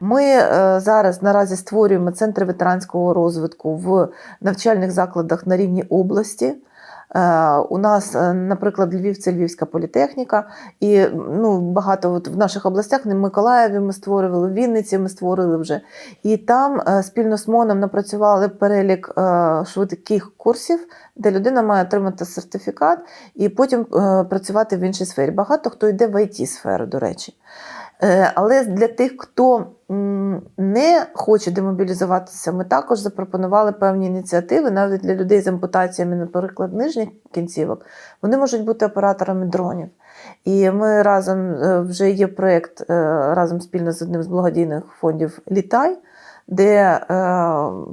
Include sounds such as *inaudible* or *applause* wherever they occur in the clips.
Ми е, зараз наразі створюємо центри ветеранського розвитку в навчальних закладах на рівні області. Е, У нас, е, наприклад, Львів це Львівська політехніка, і ну, багато от в наших областях, в Миколаєві ми створювали, в Вінниці ми створили вже. І там е, спільно з МОНом напрацювали перелік швидких курсів, де людина має отримати сертифікат і потім працювати в іншій сфері. Багато хто йде в it сферу до речі. Е, Але для тих, хто не хоче демобілізуватися, ми також запропонували певні ініціативи, навіть для людей з ампутаціями, наприклад, нижніх кінцівок, вони можуть бути операторами дронів. І ми разом е, вже є проєкт е, разом спільно з одним з благодійних фондів Літай, де е,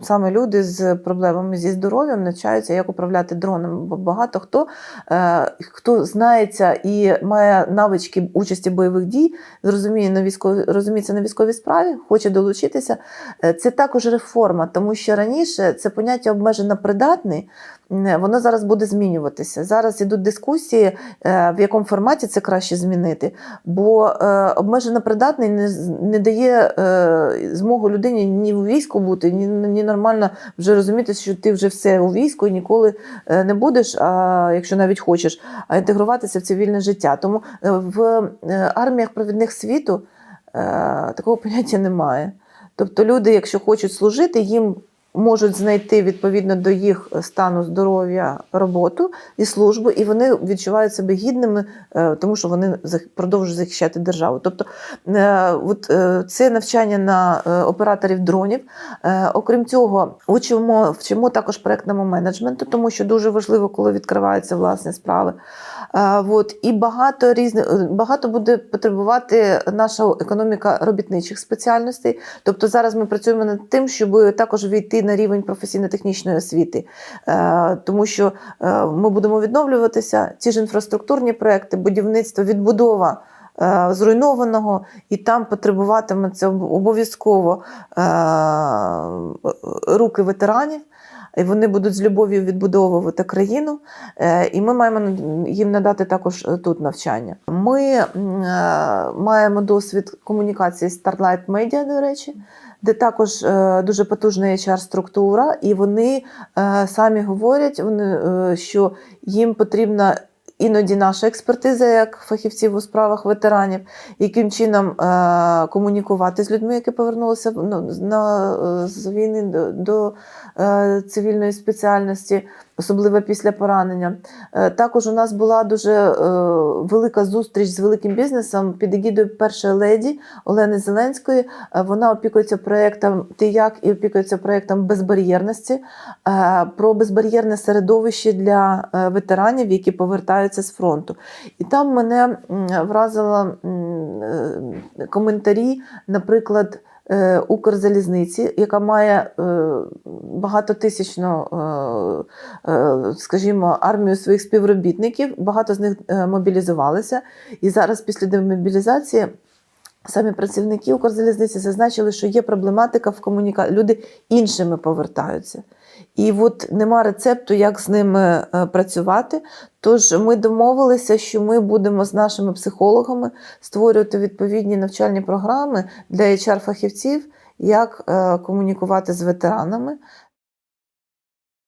саме люди з проблемами зі здоров'ям навчаються, як управляти дроном. Бо багато хто, е, хто знається і має навички участі бойових дій, зрозуміє на військові, розуміється на військовій справі, хоче долучитися. Е, Це також реформа, тому що раніше це поняття обмежено придатний. Воно зараз буде змінюватися. Зараз ідуть дискусії, е, в якому форматі це краще змінити. Бо е, обмежено придатний не, дає е, змогу людині ні у війську бути, ні, нормально вже розуміти, що ти вже все у війську і ніколи не будеш, а якщо навіть хочеш, а інтегруватися в цивільне життя. Тому в арміях провідних світу такого *laughs* поняття немає. Тобто люди, якщо хочуть служити, їм можуть знайти відповідно до їх стану здоров'я роботу і службу, і вони відчувають себе гідними, е, тому що вони продовжують захищати державу. Тобто, е, от е, це навчання на операторів дронів. Окрім цього, учимо вчимо також проектному менеджменту, тому що дуже важливо, коли відкриваються власні справи. От, і багато різних багато буде потребувати наша економіка робітничих спеціальностей. Тобто зараз ми працюємо над тим, щоб також війти на рівень професійно-технічної освіти, Е, тому що е, ми будемо відновлюватися. Ці ж інфраструктурні проекти, будівництво, відбудова. е, Зруйнованого, і там потребуватиметься обов'язково руки ветеранів, і вони будуть з любов'ю відбудовувати країну. Е, І ми маємо їм надати також е, тут навчання. Ми е, маємо досвід комунікації з Starlight Media, до речі, де також дуже потужна HR-структура, і вони самі говорять, вони, що їм потрібна. Іноді наша експертиза як фахівців у справах ветеранів, яким чином е, комунікувати з людьми, які повернулися ну, на, е, з війни до, е, цивільної спеціальності, особливо після поранення. Е, також у нас була дуже е, велика зустріч з великим бізнесом під егідою першої леді Олени Зеленської. Е, вона опікується проєктом «Ти як» і опікується проєктом безбар'єрності про безбар'єрне середовище для ветеранів, які повертаються з фронту. І там мене вразило коментарі, наприклад. Е, Укрзалізниці, яка має е, багатотисячну, е, скажімо, армію своїх співробітників, багато з них мобілізувалися. І зараз, після демобілізації, самі працівники Укрзалізниці зазначили, що є проблематика в комунікації. Люди іншими повертаються. І от нема рецепту, як з ними е, працювати. Тож ми домовилися, що ми будемо з нашими психологами створювати відповідні навчальні програми для HR-фахівців, як е, комунікувати з ветеранами.